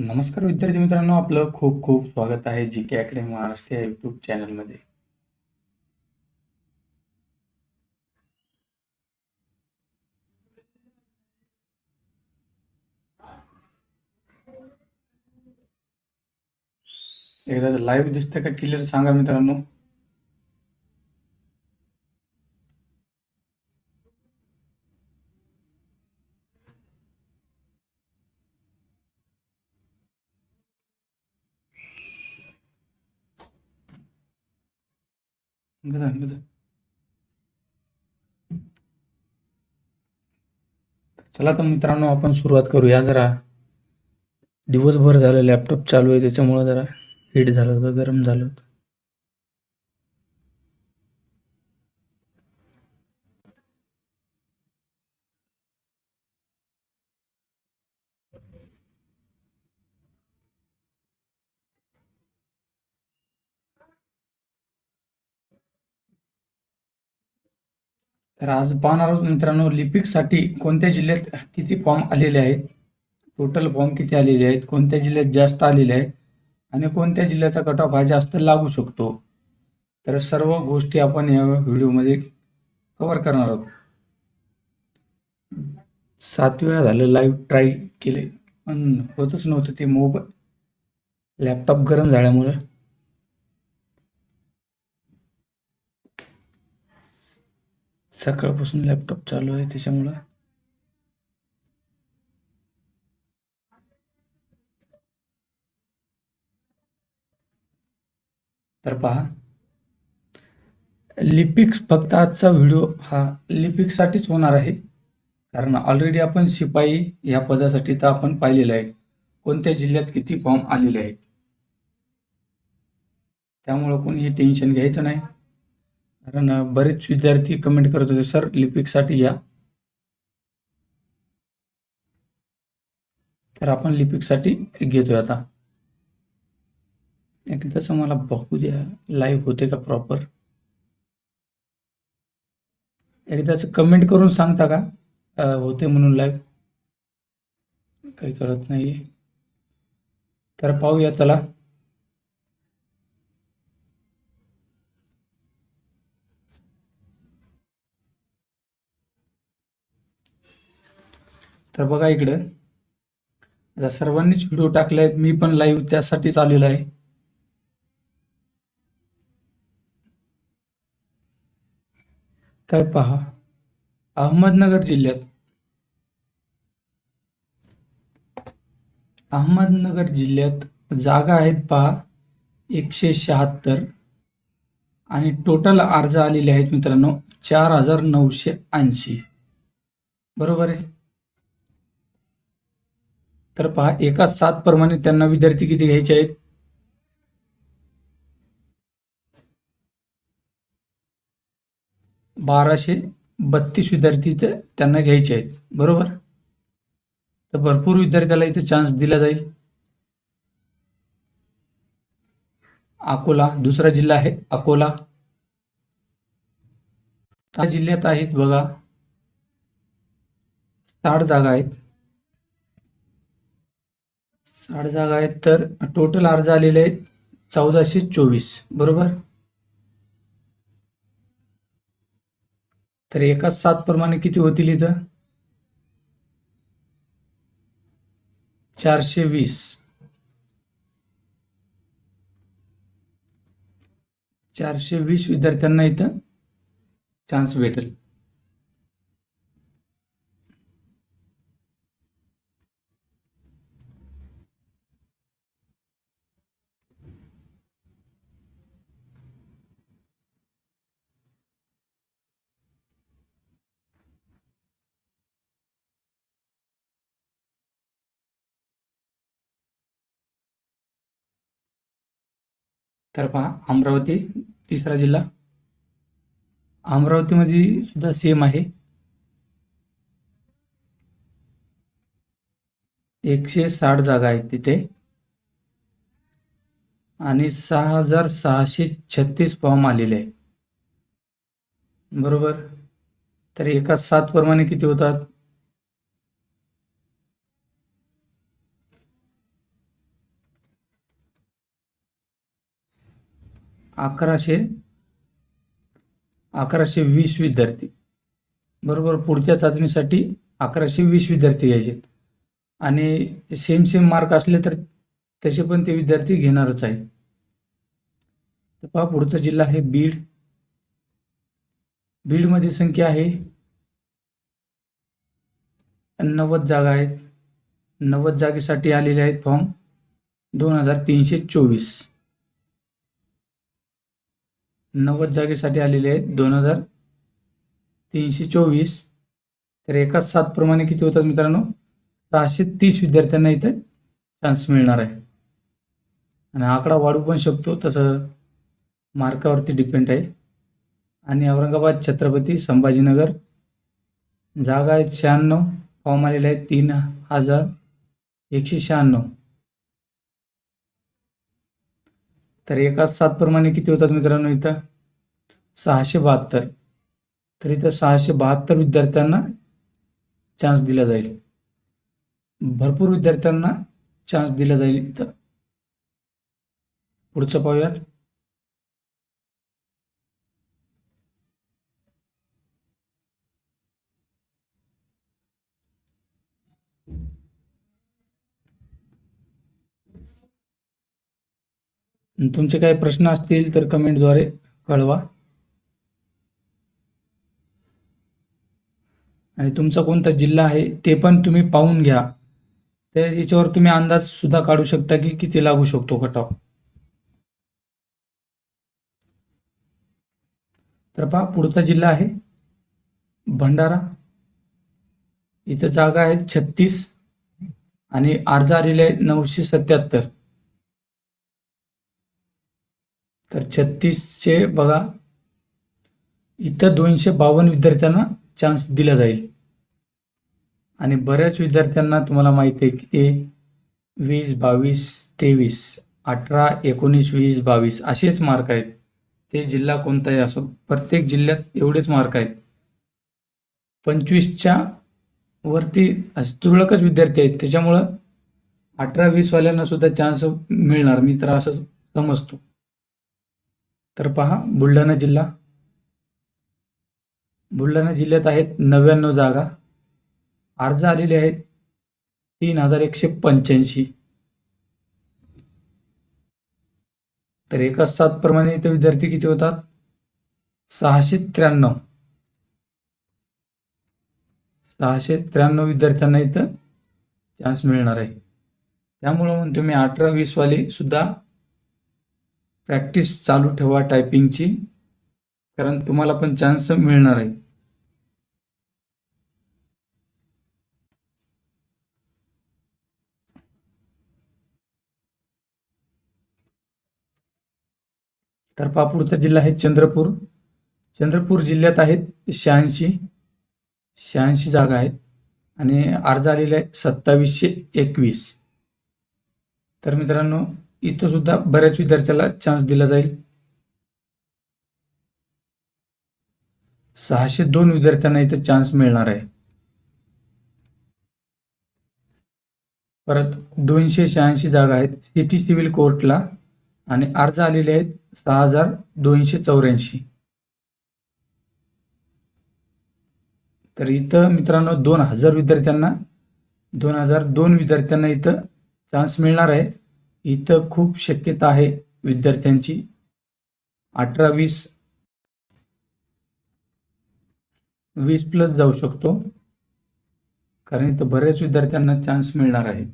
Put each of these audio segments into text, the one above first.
नमस्कार विद्यार्थी मित्रांनो आपलं खूप खूप स्वागत आहे जी के अकॅडमी महाराष्ट्र या युट्यूब चॅनलमध्ये एकदा लाईव्ह दिसतं का क्लिअर सांगा मित्रांनो. गजा गजा चला तर मित्रांनो आपण सुरुवात करूया जरा. दिवसभर झालं लॅपटॉप चालू आहे त्याच्यामुळं जरा हीट झालं होतं गरम झालं होतं. तर आज पाहणार आहोत मित्रांनो लिपिकसाठी कोणत्या जिल्ह्यात किती फॉर्म आलेले आहेत? टोटल फॉर्म किती आलेले आहेत? कोणत्या जिल्ह्यात जास्त आलेले आहेत? आणि कोणत्या जिल्ह्याचा कट ऑफ हा जास्त लागू शकतो? तर सर्व गोष्टी आपण या व्हिडिओमध्ये कवर करणार आहोत. सात वेळा झालं लाईव्ह ट्राय केले पण होतच नव्हतं ते मोबाईल लॅपटॉप गरम झाल्यामुळे. सकाळपासून लॅपटॉप चालू आहे त्याच्यामुळं. तर पहा. लिपिक्स फक्त आजचा व्हिडिओ हा लिपिकसाठीच होणार आहे. कारण ऑलरेडी आपण शिपाई या पदासाठी तर आपण पाहिलेलं आहे. कोणत्या जिल्ह्यात किती फॉर्म आलेले आहेत. त्यामुळं कोणी हे टेन्शन घ्यायचं नाही. कारण बरेच विद्यार्थी कमेंट करत होते सर लिपिकसाठी या. तर आपण लिपिकसाठी घेतोय आता. एकदाच मला बघू द्या लाईव्ह होते का प्रॉपर एकदाच कमेंट करून सांगता का? आ, होते म्हणून लाईव्ह काही कळत नाही तर पाहूया चला. तर बघा इकडं. आता सर्वांनीच व्हिडिओ टाकलाय मी पण लाईव्ह त्यासाठीच आलेलो आहे. तर पहा अहमदनगर जिल्ह्यात. अहमदनगर जिल्ह्यात जागा आहेत पहा एकशे शहात्तर. आणि टोटल अर्ज आलेले आहेत मित्रांनो चार हजार नऊशे ऐंशी. बरोबर आहे? तर पहा एका सात प्रमाणे त्यांना विद्यार्थी किती घ्यायचे आहेत? बाराशे बत्तीस विद्यार्थी इथे त्यांना घ्यायचे आहेत. बरोबर? तर भरपूर विद्यार्थ्याला इथे चान्स दिला जाईल. अकोला दुसरा जिल्हा आहे अकोला. त्या जिल्ह्यात आहेत बघा साठ जागा आहेत. साठ जागा आहेत तर टोटल अर्ज आलेले आहेत चौदाशे चोवीस बरोबर? तर एका सात प्रमाणे किती होतील इथं? चारशे वीस. चारशे वीस विद्यार्थ्यांना इथं चान्स भेटेल. तर पहा अमरावती तिसरा जिल्हा. अमरावतीमध्ये सुद्धा सेम आहे. एकशे साठ जागा आहेत तिथे. आणि सहा हजार सहाशे छत्तीस फॉर्म आलेले आहे बरोबर? तर एका सात प्रमाणे किती होतात? अकराशे अकराशे वीस विद्यार्थी. बरोबर पुढच्या चाचणीसाठी अकराशे वीस विद्यार्थी घ्यायचे. आणि सेम सेम मार्क असले तर तसे पण ते विद्यार्थी घेणारच आहेत. तर पहा पुढचा जिल्हा आहे बीड. बीडमध्ये संख्या आहे नव्वद जागा आहेत. नव्वद जागेसाठी आलेले आहेत फॉर्म दोन हजार तीनशे चोवीस. नव्वद जागेसाठी आलेले आहेत. दोन हजार तीनशे चोवीस. तर एकाच सात प्रमाणे किती होतात मित्रांनो? सहाशे तीस विद्यार्थ्यांना इथे चान्स मिळणार आहे. आणि आकडा वाढू पण शकतो तसं मार्कावरती डिपेंड आहे. आणि औरंगाबाद छत्रपती संभाजीनगर. जागा आहेत शहाण्णव फॉर्म आलेले आहेत तीन हजार एकशे शहाण्णव. तर एकाच सात प्रमाणे किती होतात मित्रांनो इथं? सहाशे बहात्तर. तर इथं सहाशे बहात्तर विद्यार्थ्यांना चान्स दिला जाईल. भरपूर विद्यार्थ्यांना चान्स दिला जाईल इथं. पुढचं पाहूयात. तुमचे काही प्रश्न असतील तर कमेंटद्वारे कळवा. आणि तुमचा कोणता जिल्हा आहे ते पण तुम्ही पाहून घ्या. तर याच्यावर तुम्ही अंदाज सुद्धा काढू शकता की किती लागू शकतो कटाव तर पहा पुढचा जिल्हा आहे भंडारा. इथं जागा आहेत छत्तीस आणि अर्ज आलेले आहेत नऊशे सत्याहत्तर. तर छत्तीसचे बघा. इथं दोनशे बावन्न विद्यार्थ्यांना चान्स दिला जाईल. आणि बऱ्याच विद्यार्थ्यांना तुम्हाला माहिती आहे की ते वीस बावीस तेवीस अठरा एकोणीस वीस बावीस असेच मार्क आहेत. ते जिल्हा कोणताही असो प्रत्येक जिल्ह्यात एवढेच मार्क आहेत. पंचवीसच्या वरती तुरळकच विद्यार्थी आहेत. त्याच्यामुळं अठरा वीसवाल्यांना सुद्धा चान्स मिळणार. मी तर असं समजतो. तर पहा बुलढाणा जिल्हा. बुलढाणा जिल्ह्यात आहेत नव्याण्णव जागा. अर्ज आलेले आहेत तीन हजार एकशे पंच्याऐंशी. तर एका सात प्रमाणे इथे विद्यार्थी किती होतात? सहाशे त्र्याण्णव. सहाशे त्र्याण्णव विद्यार्थ्यांना इथं चान्स मिळणार आहे. त्यामुळं म्हणून तुम्ही अठरा वीसवाले सुद्धा प्रॅक्टिस चालू ठेवा टायपिंगची कारण तुम्हाला पण चान्स मिळणार आहे. तर पहा जिल्हा आहे चंद्रपूर. चंद्रपूर जिल्ह्यात आहेत शहाऐंशी शहाऐंशी जागा आहेत आणि अर्ज आलेले आहे सत्तावीसशे एकवीस. तर मित्रांनो इथं सुद्धा बऱ्याच विद्यार्थ्याला चान्स दिला जाईल. सहाशे दोन विद्यार्थ्यांना इथं चान्स मिळणार आहे. परत दोनशे शहाऐंशी जागा आहेत. सिटी सिव्हिल कोर्टला आणि अर्ज आलेले आहेत सहा हजार दोनशे चौऱ्याऐंशी. तर इथं मित्रांनो दोन हजार विद्यार्थ्यांना दोन हजार दोन विद्यार्थ्यांना इथं चान्स मिळणार आहे. इथं खूप शक्यता आहे विद्यार्थ्यांची. अठरा वीस वीस प्लस जाऊ शकतो. कारण इथं बऱ्याच विद्यार्थ्यांना चान्स मिळणार आहे.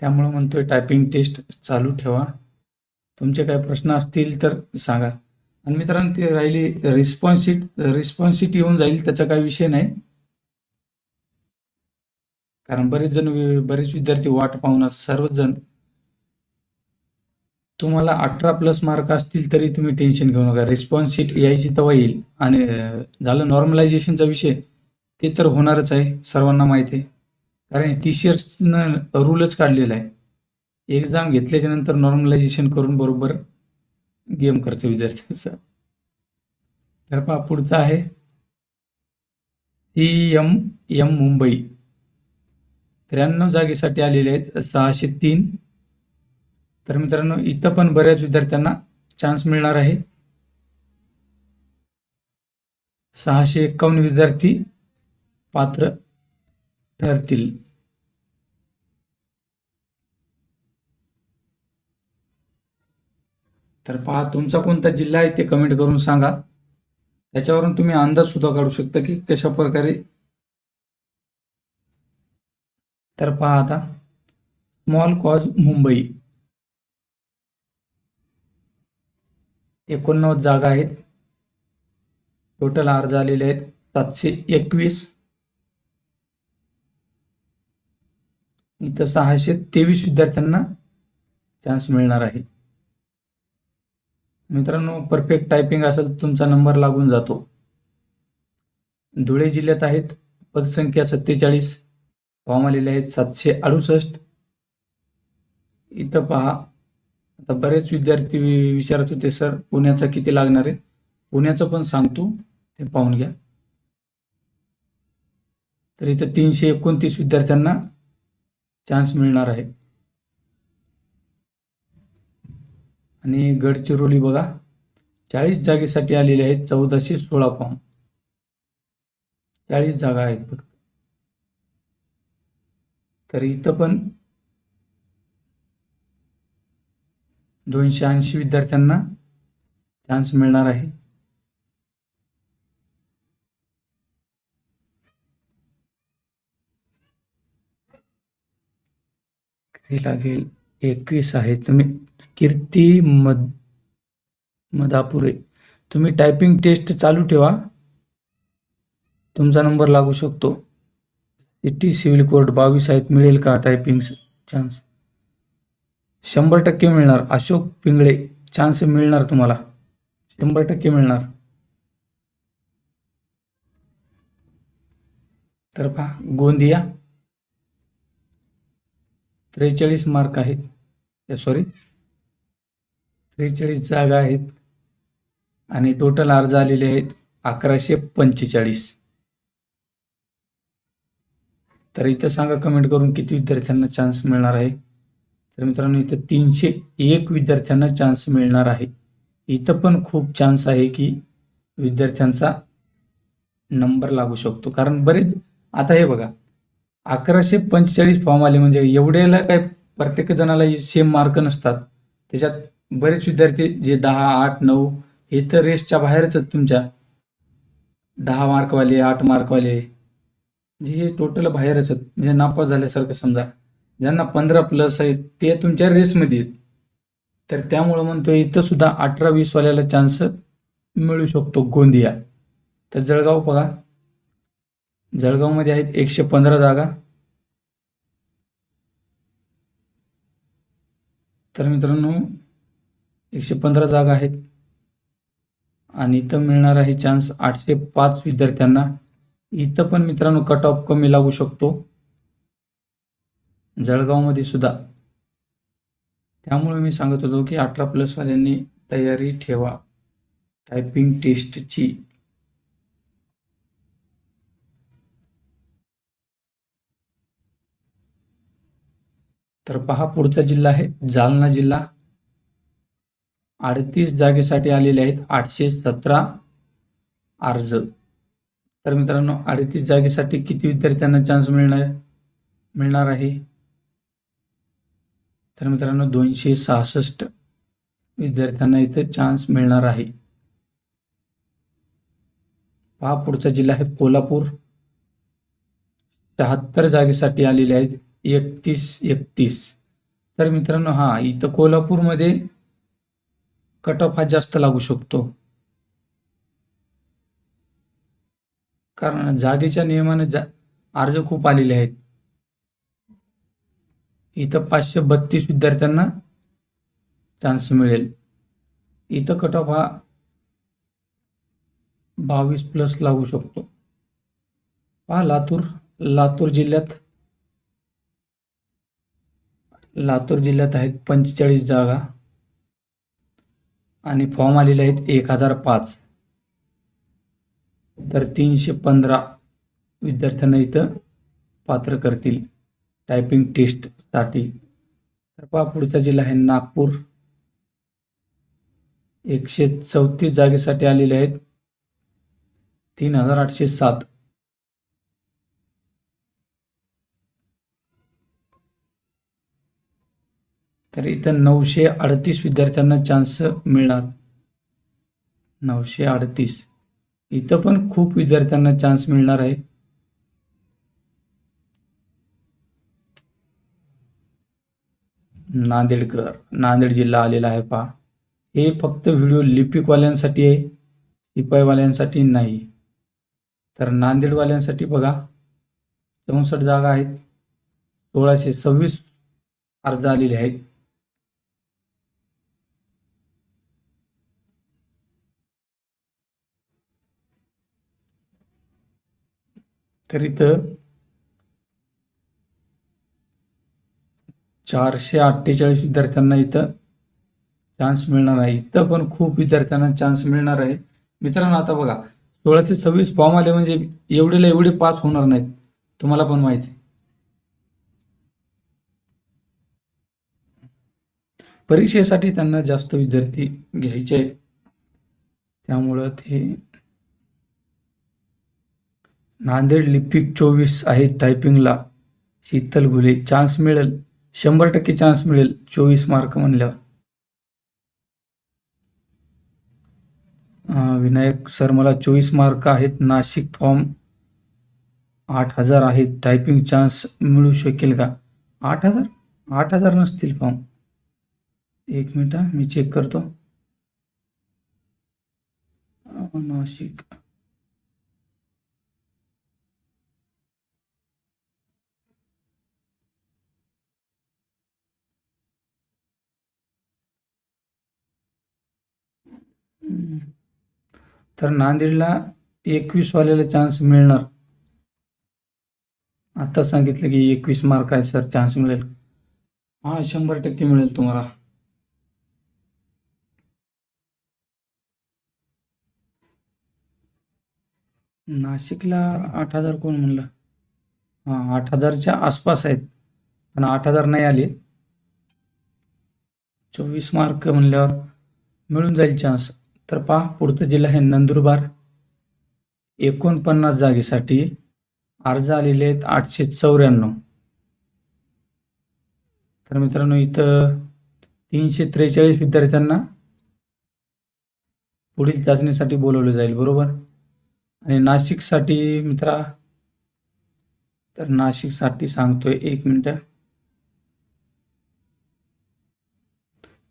त्यामुळं म्हणतोय टायपिंग टेस्ट चालू ठेवा. तुमचे काही प्रश्न असतील तर सांगा. आणि मित्रांनो ती राहिली रिस्पॉन्सिट रिस्पॉन्सिटी येऊन जाईल त्याचा काही विषय नाही. कारण बरेच जण बरेच विद्यार्थी वाट पाहून सर्वच जण तुम्हाला अठरा प्लस मार्क असतील तरी तुम्ही टेन्शन घेऊ नका. रिस्पॉन्स शीट यायची तेव्हा येईल. आणि झालं नॉर्मलायझेशनचा विषय. ते तर होणारच आहे. सर्वांना माहिती आहे. कारण टी सी एसनं रूलच काढलेला आहे. एक्झाम घेतल्याच्या नंतर नॉर्मलायझेशन करून बरोबर गेम करते विद्यार्थ्यांचा तर पहा पुढचा आहे. सी एम एम मुंबई त्र्याण्णव जागेसाठी आलेले आहेत. सहाशे तीन. तर मित्रांनो इथं पण बऱ्याच विद्यार्थ्यांना चान्स मिळणार आहे. सहाशे एक्कावन्न विद्यार्थी पात्र ठरतील. तर पहा तुमचा कोणता जिल्हा आहे ते कमेंट करून सांगा. त्याच्यावरून तुम्ही अंदाज सुद्धा काढू शकता की कशा प्रकारे. तर पहा आता स्मॉल कॉज मुंबई. एकोणनव्वद जागा आहेत. टोटल अर्ज आलेले आहेत सातशे एकवीस. इथं सहाशे तेवीस विद्यार्थ्यांना चान्स मिळणार आहे. मित्रांनो परफेक्ट टायपिंग असेल तर तुमचा नंबर लागून जातो. धुळे जिल्ह्यात आहेत पदसंख्या सत्तेचाळीस. फॉर्म आलेले आहेत सातशे अडुसष्ट. इथं पहा आता बरेच विद्यार्थी विचारत होते सर पुण्याचा किती लागणार आहे? पुण्याचं पण सांगतो ते पाहून घ्या. तर इथं तीनशे एकोणतीस विद्यार्थ्यांना चान्स मिळणार आहे. आणि गडचिरोली बघा चाळीस जागेसाठी आलेले आहेत चौदाशे सोळा फॉर्म चाळीस जागा आहेत फक्त. तर इथं पण दोनशे ऐंशी विद्यार्थ्यांना चान्स मिळणार आहे. लागेल एकवीस आहे. तुम्ही कीर्ती मद मदापुरे तुम्ही टायपिंग टेस्ट चालू ठेवा. तुमचा नंबर लागू शकतो. सिटी सिव्हिल कोर्ट बावीस आहेत मिळेल का टायपिंग चान्स शंभर टक्के मिळणार. अशोक पिंगळे चान्स मिळणार तुम्हाला. शंभर टक्के मिळणार. तर पहा गोंदिया. त्रेचाळीस मार्क आहेत. सॉरी त्रेचाळीस जागा आहेत. आणि टोटल अर्ज आलेले आहेत अकराशे पंचेचाळीस. तर इथं सांगा कमेंट करून किती विद्यार्थ्यांना चान्स मिळणार आहे? तर मित्रांनो इथं तीनशे एक विद्यार्थ्यांना चान्स मिळणार आहे. इथं पण खूप चान्स आहे की विद्यार्थ्यांचा नंबर लागू शकतो. कारण बरेच आता हे बघा अकराशे पंचेचाळीस फॉर्म आले म्हणजे एवढ्याला काय प्रत्येक जणाला सेम मार्क नसतात. त्याच्यात बरेच विद्यार्थी जे दहा आठ नऊ हे तर रेसच्या बाहेरच आहेत तुमच्या. दहा मार्कवाले आठ मार्कवाले जे हे टोटल बाहेरच आहेत. म्हणजे नापास झाल्यासारखं समजा. ज्यांना पंधरा प्लस आहेत ते तुमच्या रेसमध्ये आहेत. तर त्यामुळं म्हणतो इथं सुद्धा अठरा वीसवाल्याला चान्स मिळू शकतो गोंदिया. तर जळगाव बघा. जळगावमध्ये आहेत एकशे पंधरा जागा. तर मित्रांनो एकशे पंधरा जागा आहेत. आणि इथं मिळणार आहे चान्स आठशे पाच विद्यार्थ्यांना. इथं पण मित्रांनो कट ऑफ कमी लागू शकतो. जळगावमध्ये सुद्धा. त्यामुळे मी सांगत होतो की अठरा प्लसवाल्यांनी तयारी ठेवा. टायपिंग टेस्टची तर पहा पुढचा जिल्हा आहे जालना जिल्हा. अडतीस जागेसाठी आलेले आहेत आठशे सतरा अर्ज. तर मित्रांनो अडतीस जागेसाठी किती विद्यार्थ्यांना चान्स मिळणार मिळणार आहे? तर मित्रांनो दोनशे सहासष्ट विद्यार्थ्यांना इथं चान्स मिळणार आहे. पहा पुढचा जिल्हा आहे कोल्हापूर. शहात्तर जागेसाठी आलेले आहेत एकतीस एकतीस. तर मित्रांनो हा इथं कोल्हापूरमध्ये कट ऑफ हा जास्त लागू शकतो. कारण जागेच्या नियमाने जा अर्ज खूप आलेले आहेत. इथं पाचशे बत्तीस विद्यार्थ्यांना चान्स मिळेल. इथं कट ऑफ हा बावीस प्लस लागू शकतो. पहा लातूर लातूर जिल्ह्यात लातूर जिल्ह्यात आहेत पंचेचाळीस जागा आणि फॉर्म आलेले आहेत एक हजार पाच. तर तीनशे पंधरा विद्यार्थ्यांना इथं पात्र करतील. टायपिंग टेस्टसाठी तर पहा पुढचा जिल्हा आहे नागपूर. एकशे चौतीस जागेसाठी आलेले आहेत. तीन हजार आठशे सात. तर इथं नऊशे अडतीस विद्यार्थ्यांना चान्स मिळणार. नऊशे अडतीस. इथं पण खूप विद्यार्थ्यांना चान्स मिळणार आहे. नांदेडकर. नांदेड जिल्हा आलेला आहे पहा. हे फक्त व्हिडिओ लिपिकवाल्यांसाठी आहे शिपाईवाल्यांसाठी नाही. तर नांदेडवाल्यांसाठी बघा चौसष्ट जागा आहेत. सोळाशे सव्वीस अर्ज आलेले आहेत. तर इथं चारशे अठ्ठेचाळीस विद्यार्थ्यांना इथं चान्स मिळणार आहे. इथं पण खूप विद्यार्थ्यांना चान्स मिळणार आहे. मित्रांनो आता बघा सोळाशे सव्वीस फॉर्म आले म्हणजे एवढेला एवढे पास होणार नाहीत. तुम्हाला पण माहिती आहे. परीक्षेसाठी त्यांना जास्त विद्यार्थी घ्यायचे आहेत. त्यामुळं ते नांदेड लिपिक चोवीस आहे टायपिंगला शीतल घुले चान्स मिळेल. शंभर टक्के चान्स मिळेल चोवीस मार्क म्हणल्यावर. विनायक सर मला चोवीस मार्क आहेत. नाशिक फॉर्म आठ हजार आहेत टायपिंग चान्स मिळू शकेल का? आठ हजार? आठ हजार नसतील फॉर्म एक मिनिट हा, मी चेक करतो. नाशिक. तर नांदेडला एकवीस वाल्याला चान्स मिळणार. आता सांगितलं की एकवीस मार्क आहे सर चान्स मिळेल. हा शंभर टक्के मिळेल तुम्हाला. नाशिकला आठ हजार कोण म्हणलं? हा आठ हजारच्या आसपास आहेत. पण आठ हजार नाही आले. चोवीस मार्क म्हणल्यावर मिळून जाईल चान्स तर पहा पुढचा जिल्हा आहे नंदुरबार. एकोणपन्नास जागेसाठी अर्ज आलेले आहेत आठशे चौऱ्याण्णव. तर मित्रांनो इथं तीनशे त्रेचाळीस विद्यार्थ्यांना पुढील चाचणीसाठी बोलवलं जाईल बरोबर? आणि नाशिकसाठी मित्रा तर नाशिकसाठी सांगतोय एक मिनटं.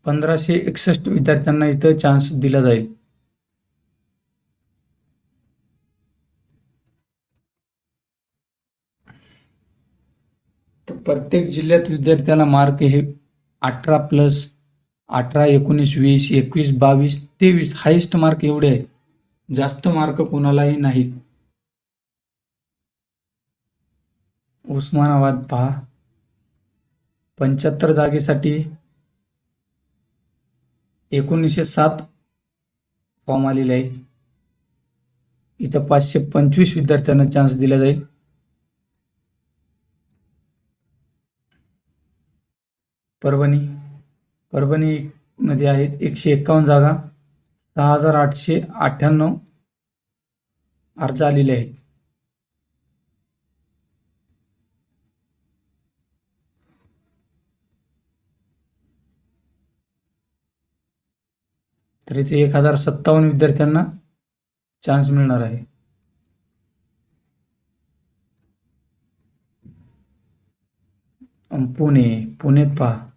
पंधराशे एकसष्ट विद्यार्थ्यांना इथं चान्स दिला जाईल. तर प्रत्येक जिल्ह्यात विद्यार्थ्याला मार्क हे अठरा प्लस अठरा एकोणीस वीस एकवीस बावीस तेवीस हायेस्ट मार्क एवढे आहेत. जास्त मार्क कोणालाही नाहीत. उस्मानाबाद पहा. पंच्याहत्तर जागेसाठी एकोणीसशे सात फॉर्म आलेले आहेत इथं पाचशे पंचवीस विद्यार्थ्यांना चान्स दिला जाईल. परभणी परभणीमध्ये आहेत एकशे एकावन्न जागा सहा हजार आठशे अठ्ठ्याण्णव अर्ज आलेले आहेत. तर इथे एक हजार सत्तावन्न विद्यार्थ्यांना चान्स मिळणार आहे. पुणे पुण्यात पहा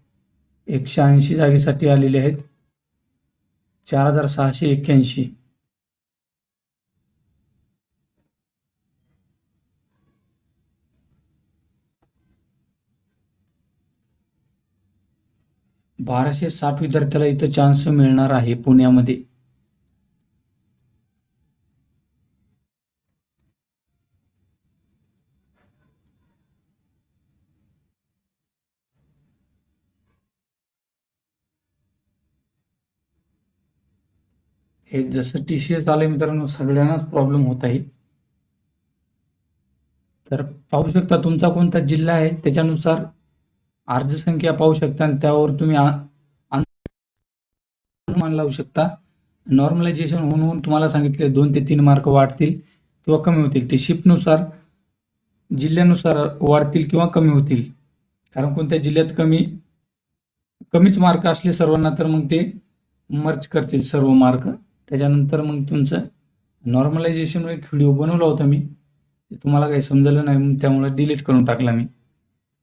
एकशे ऐंशी जागेसाठी आलेले आहेत. चार हजार सहाशे एक्क्याऐंशी. बाराशे साठ विद्यार्थ्याला इथं चान्स मिळणार आहे पुण्यामध्ये. हे जसं टी सी एस आलं मित्रांनो सगळ्यांनाच प्रॉब्लेम होत आहे. तर पाहू शकता तुमचा कोणता जिल्हा आहे त्याच्यानुसार अर्ज संख्या पाहू शकता आणि त्यावर तुम्ही आ- लावू शकता. नॉर्मलायझेशन होऊन होऊन तुम्हाला सांगितले दोन ते तीन मार्क वाढतील किंवा कमी होतील. ते शिफ्टनुसार जिल्ह्यानुसार वाढतील किंवा कमी होतील. कारण कोणत्या जिल्ह्यात कमी कमीच मार्क असले सर्वांना तर मग ते मर्च करतील सर्व मार्क त्याच्यानंतर मग तुमचं नॉर्मलायझेशन एक व्हिडिओ बनवला होता मी. तुम्हाला काही समजलं नाही मग त्यामुळे डिलीट करून टाकला मी.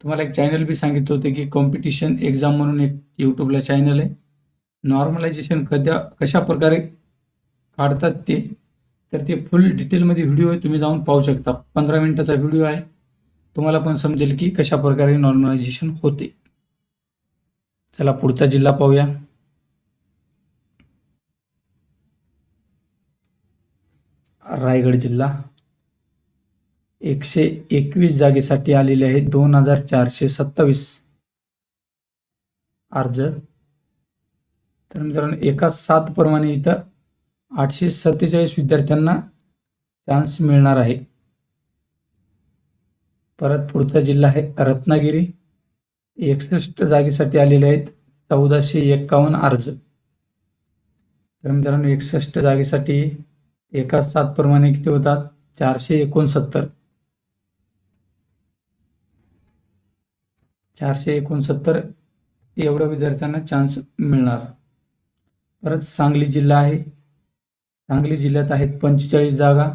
तुम्हाला एक चॅनल बी सांगितलं होतं की कॉम्पिटिशन एक्झाम म्हणून एक यूट्यूबला चॅनल आहे. नॉर्मलायझेशन कद्या कशा प्रकारे काढतात ते तर ते फुल डिटेलमध्ये व्हिडिओ आहे तुम्ही जाऊन पाहू शकता. पंधरा मिनटाचा व्हिडिओ आहे. तुम्हाला पण समजेल की कशा प्रकारे नॉर्मलायझेशन होते. चला पुढचा जिल्हा पाहूया. रायगड जिल्हा. एकशे एकवीस जागेसाठी आलेले आहेत दोन हजार चारशे सत्तावीस अर्ज. तर मित्रांनो एका सात प्रमाणे इथं आठशे सत्तेचाळीस विद्यार्थ्यांना चान्स मिळणार आहे. परत पुढचा जिल्हा आहे रत्नागिरी. एकसष्ट जागेसाठी आलेले आहेत चौदाशे एक्कावन्न अर्ज. तर मित्रांनो एकसष्ट जागेसाठी एका सात प्रमाणे किती होतात? चारशे एकोणसत्तर. चारशे एकोणसत्तर एवढ्या विद्यार्थ्यांना चान्स मिळणार. परत सांगली जिल्हा आहे. सांगली जिल्ह्यात आहेत पंचेचाळीस जागा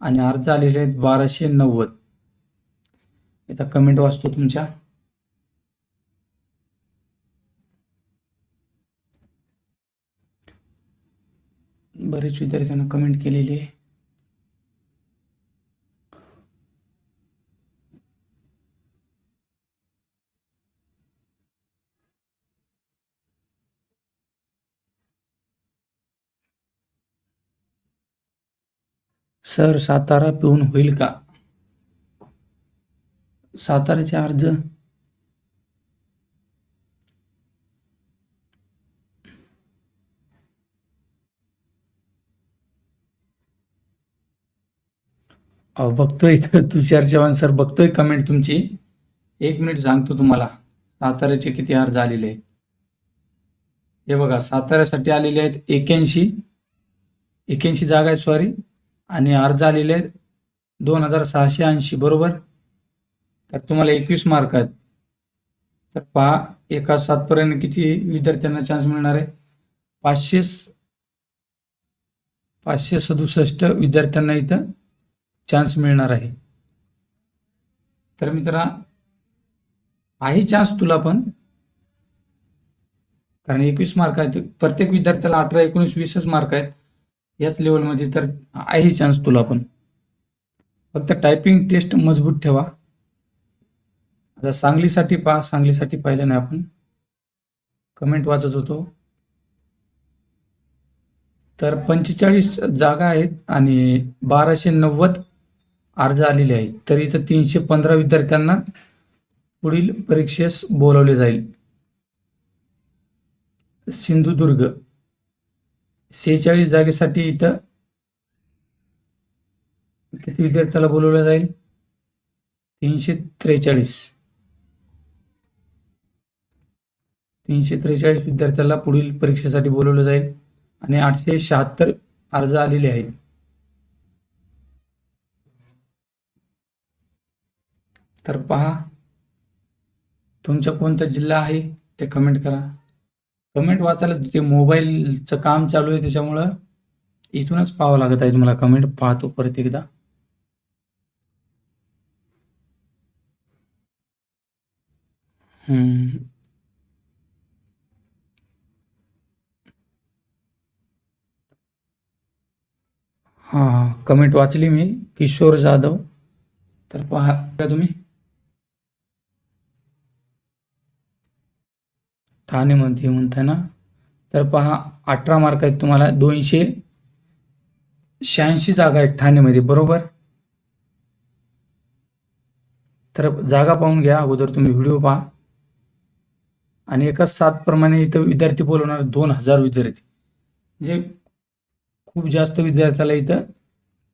आणि अर्ज आलेले आहेत बाराशे नव्वद. इथं कमेंट वाचतो तुमच्या. बरेच विद्यार्थ्यांना कमेंट केलेली आहे. सर सातारा पिऊन होईल का? साताऱ्याचे अर्ज? अहो बघतोय तुषार चव्हाण सर बघतोय कमेंट तुमची. एक मिनिट सांगतो तुम्हाला. साताऱ्याचे किती अर्ज आलेले आहेत? हे बघा साताऱ्यासाठी आलेले आहेत एक्याऐंशी एक्याऐंशी जागा आहेत सॉरी आणि अर्ज आलेले आहेत दोन हजार सहाशे ऐंशी बरोबर? तर तुम्हाला एकवीस मार्क आहेत. तर पहा एका सातपर्यंत किती विद्यार्थ्यांना चान्स मिळणार आहे? पाचशे पाचशे सदुसष्ट विद्यार्थ्यांना इथं चान्स मिळणार आहे. तर मित्रा आहे चान्स तुला पण. कारण एकवीस मार्क आहेत. प्रत्येक विद्यार्थ्याला अठरा एकोणीस वीसच मार्क आहेत. याच लेवलमध्ये तर आहे चान्स तुला पण. फक्त टायपिंग टेस्ट मजबूत ठेवा. आता सांगलीसाठी पहा सांगलीसाठी पाहिलं नाही आपण. कमेंट वाचत होतो. तर पंचेचाळीस जागा आहेत आणि बाराशे नव्वद अर्ज आलेले आहेत. तर इथं तीनशे पंधरा विद्यार्थ्यांना पुढील परीक्षेस बोलावले जाईल. सिंधुदुर्ग. सेहेचाळीस जागेसाठी इथं किती विद्यार्थ्याला बोलवलं जाईल? तीनशे त्रेचाळीस. तीनशे त्रेचाळीस विद्यार्थ्याला पुढील परीक्षेसाठी बोलवलं जाईल आणि आठशे शहात्तर अर्ज आलेले आहेत. तर पहा तुमचा कोणता जिल्हा आहे ते कमेंट करा. कमेंट वाचायला ते मोबाईलचं काम चालू आहे त्याच्यामुळं इथूनच पाहावं लागत आहे तुम्हाला कमेंट पाहतो परत एकदा. हम्म. हां कमेंट वाचली मी. किशोर जाधव. तर पहा का तुम्ही. ठाणेमध्ये म्हणताय ना. तर पहा अठरा मार्क आहेत तुम्हाला दोनशे शहाऐंशी जागा आहेत ठाणेमध्ये बरोबर? तर जागा पाहून घ्या अगोदर तुम्ही व्हिडिओ पहा. आणि एकाच सातप्रमाणे इथं विद्यार्थी बोलवणार दोन हजार विद्यार्थी. म्हणजे खूप जास्त विद्यार्थ्याला इथं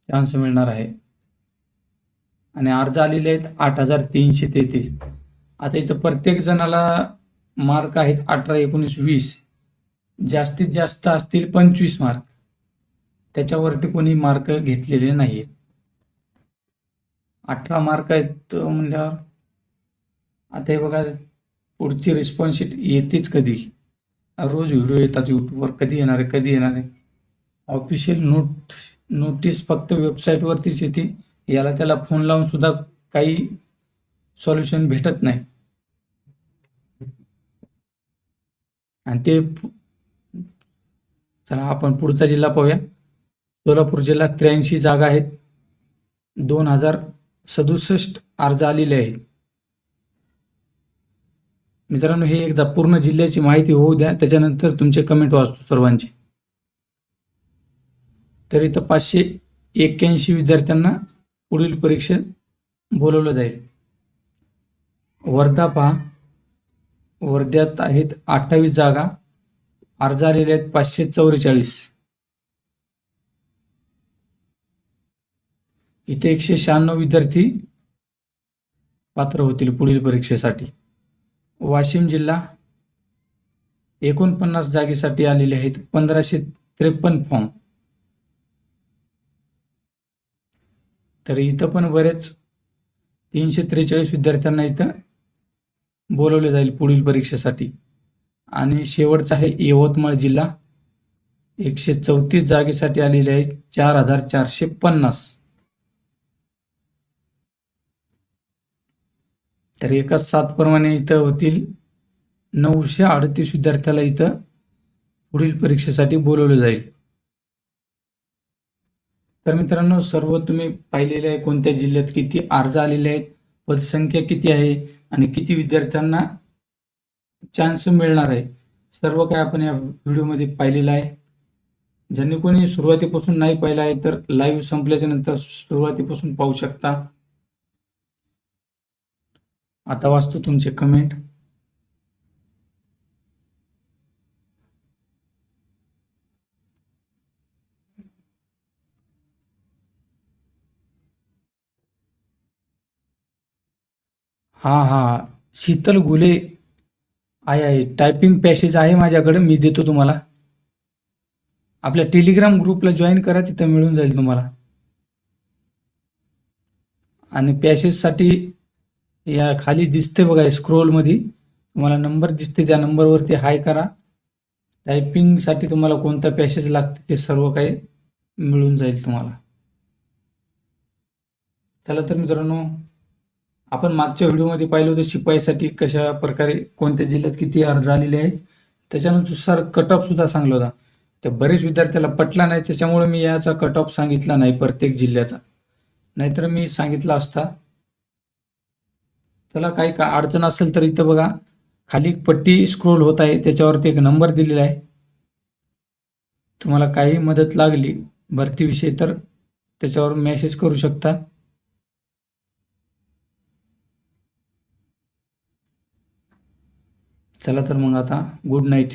चान्स मिळणार आहे. आणि अर्ज आलेले आहेत आठ हजार तीनशे तेहतीस. आता इथं प्रत्येक जणाला मार्क आहेत अठरा एकोणीस वीस. जास्तीत जास्त असतील पंचवीस मार्क. त्याच्यावरती कोणी मार्क घेतलेले नाही आहेत अठरा मार्क आहेत म्हणल्यावर आता हे बघा पुढची रिस्पॉन्सिट येतेच कधी? रोज व्हिडिओ येतात यूट्यूबवर कधी येणार आहे कधी येणार आहे? ऑफिशियल नोट नोटीस फक्त वेबसाईटवरतीच येते. याला त्याला फोन लावून सुद्धा काही सॉल्युशन भेटत नाही. आणि ते चला आपण पुढचा जिल्हा पाहूया. सोलापूर जिल्ह्यात त्र्याऐंशी जागा आहेत. दोन हजार सदुसष्ट अर्ज आलेले आहेत. मित्रांनो हे एकदा पूर्ण जिल्ह्याची माहिती होऊ द्या. त्याच्यानंतर तुमचे कमेंट वाचतो सर्वांचे. तर इथं पाचशे एक्क्याऐंशी विद्यार्थ्यांना पुढील परीक्षेत बोलवलं जाईल. वर्धा पहा. वर्ध्यात आहेत अठ्ठावीस जागा अर्ज आलेले आहेत पाचशे चौवेचाळीस. इथे एकशे शहाण्णव विद्यार्थी पात्र होतील पुढील परीक्षेसाठी. वाशिम जिल्हा एकोणपन्नास जागेसाठी आलेले आहेत पंधराशे त्रेपन्न फॉर्म. तर इथं पण बरेच तीनशे त्रेचाळीस विद्यार्थ्यांना इथं बोलवले जाईल पुढील परीक्षेसाठी. आणि शेवटचा आहे यवतमाळ जिल्हा. एकशे चौतीस जागेसाठी आलेले आहेत चार हजार चारशे पन्नास. तर एकाच सातप्रमाणे इथं होतील. नऊशे अडतीस विद्यार्थ्याला इथं पुढील परीक्षेसाठी बोलवलं जाईल. तर मित्रांनो सर्व तुम्ही पाहिलेले आहे कोणत्या जिल्ह्यात किती अर्ज आलेले आहेत? पदसंख्या किती आहे आणि किती विद्यार्थ्यांना चान्स मिळणार आहे? सर्व काय आपण या व्हिडिओमध्ये पाहिलेलं आहे. ज्यांनी कोणी सुरुवातीपासून नाही पाहिलं आहे तर लाईव्ह संपल्याच्या नंतर सुरुवातीपासून पाहू शकता. आता वाचतो तुमचे कमेंट हां हां. शीतल गुले. आहे आहे. टायपिंग पॅसेज आहे माझ्याकडे. मी देतो तुम्हाला. आपल्या टेलिग्राम ग्रुपला जॉईन करा. तिथं मिळून जाईल तुम्हाला. आणि पॅसेजसाठी या खाली दिसते बघा स्क्रोलमध्ये तुम्हाला नंबर दिसते. त्या नंबरवरती हाय करा. टायपिंगसाठी तुम्हाला कोणता पॅसेज लागते ते सर्व काही मिळून जाईल तुम्हाला. चला तर मित्रांनो आपण मागच्या व्हिडिओमध्ये पाहिलं होतं शिपाईसाठी कशा प्रकारे कोणत्या जिल्ह्यात किती अर्ज आलेले आहेत. त्याच्यानुसार कट ऑफसुद्धा सांगला होता. तर बरेच विद्यार्थ्याला पटला नाही त्याच्यामुळे मी याचा कट ऑफ सांगितला नाही प्रत्येक जिल्ह्याचा. नाहीतर मी सांगितला असता. त्याला काही का अडचण असेल तर इथं बघा. खाली एक पट्टी स्क्रोल होत आहे त्याच्यावरती एक नंबर दिलेला आहे. तुम्हाला काही मदत लागली भरतीविषयी तर त्याच्यावर मेसेज करू शकता. चला तर मग आता गुड नाईट